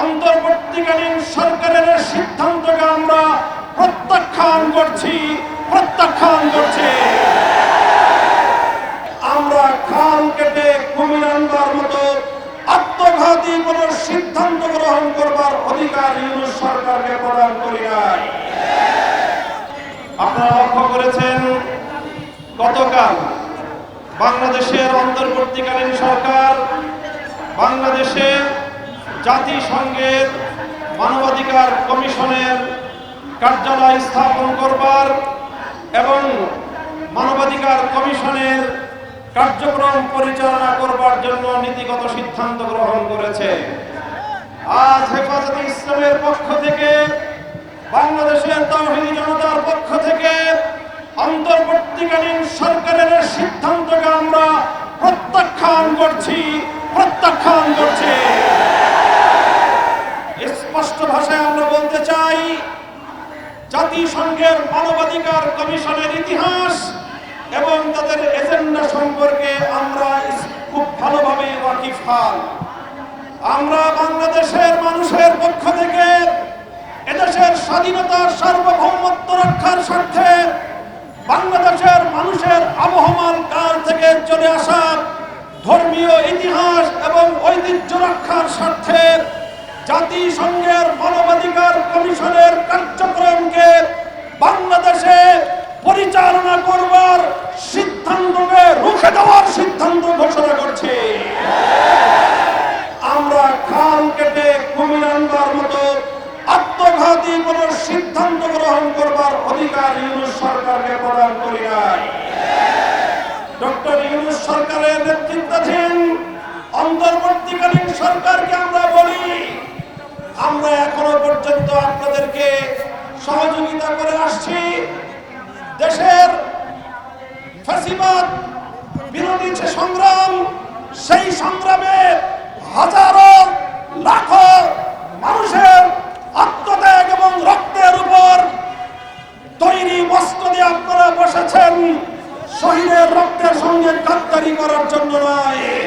অন্তর্বর্তীকালীন সরকারের সিদ্ধান্তকে আমরা প্রত্যাখ্যান করছি প্রত্যাখ্যান করছি। আমরা খাল কেটে কুমির আনবার মতো আত্মঘাতী কোন সিদ্ধান্ত গ্রহণ করবার অধিকার ইউনুস সরকারকে প্রদান করি নাই। আপনারা লক্ষ্য করেছেন, গতকাল বাংলাদেশের অন্তর্বর্তীকালীন সরকার বাংলাদেশে জাতিসংঘের মানবাধিকার কমিশনের কার্যালয় স্থাপন করবার এবং মানবাধিকার কমিশনের কার্যক্রম পরিচালনা করবার জন্য নীতিগত সিদ্ধান্ত গ্রহণ করেছে। আজ হেফাজতে ইসলামের পক্ষ থেকে, বাংলাদেশের তৌহিদি জনতার পক্ষ থেকে অন্তর্বর্তীকালীন সরকারের সিদ্ধান্তকে আমরা প্রত্যাখ্যান করছি প্রত্যাখ্যান করছি। জাতিসংঘের মানবাধিকার কমিশনের ইতিহাস এবং তাদের এজেন্ডা সম্পর্কে আমরা খুব ভালোভাবে ওয়াকিফাল আমরা বাংলাদেশের মানুষের পক্ষ থেকে এদেশের স্বাধীনতার সার্বভৌমত্ব রক্ষার স্বার্থে বাংলাদেশের মানুষের আবহমান কাল থেকে চলে আসা ধর্মীয় ইতিহাস এবং ঐতিহ্য রক্ষার স্বার্থে জাতিসংঘের মানবাধিকার কমিশনের কার্যক্রমকে বাংলাদেশে পরিচালনা করবার সিদ্ধান্তকে রুখে দেওয়ার সিদ্ধান্ত ঘোষণা করছে আমরা খাল কেটে কুমির আনবার মতো আত্মঘাতী কোন সিদ্ধান্ত করবার অধিকার ইউনুস সরকারকে প্রদান করি নাই। ডক্টর ইউনুস সরকারের নেতৃত্বাধীন অন্তর্বর্তীকালীন সরকারকে আমরা বলি, আমরা এখনও পর্যন্ত আপনাদেরকে সহযোগিতা করে আসছি। দেশের ফ্যাসিবাদ বিরোধী সংগ্রাম শহীদের রক্তের সঙ্গে কাত্তারি করার জন্য নয়।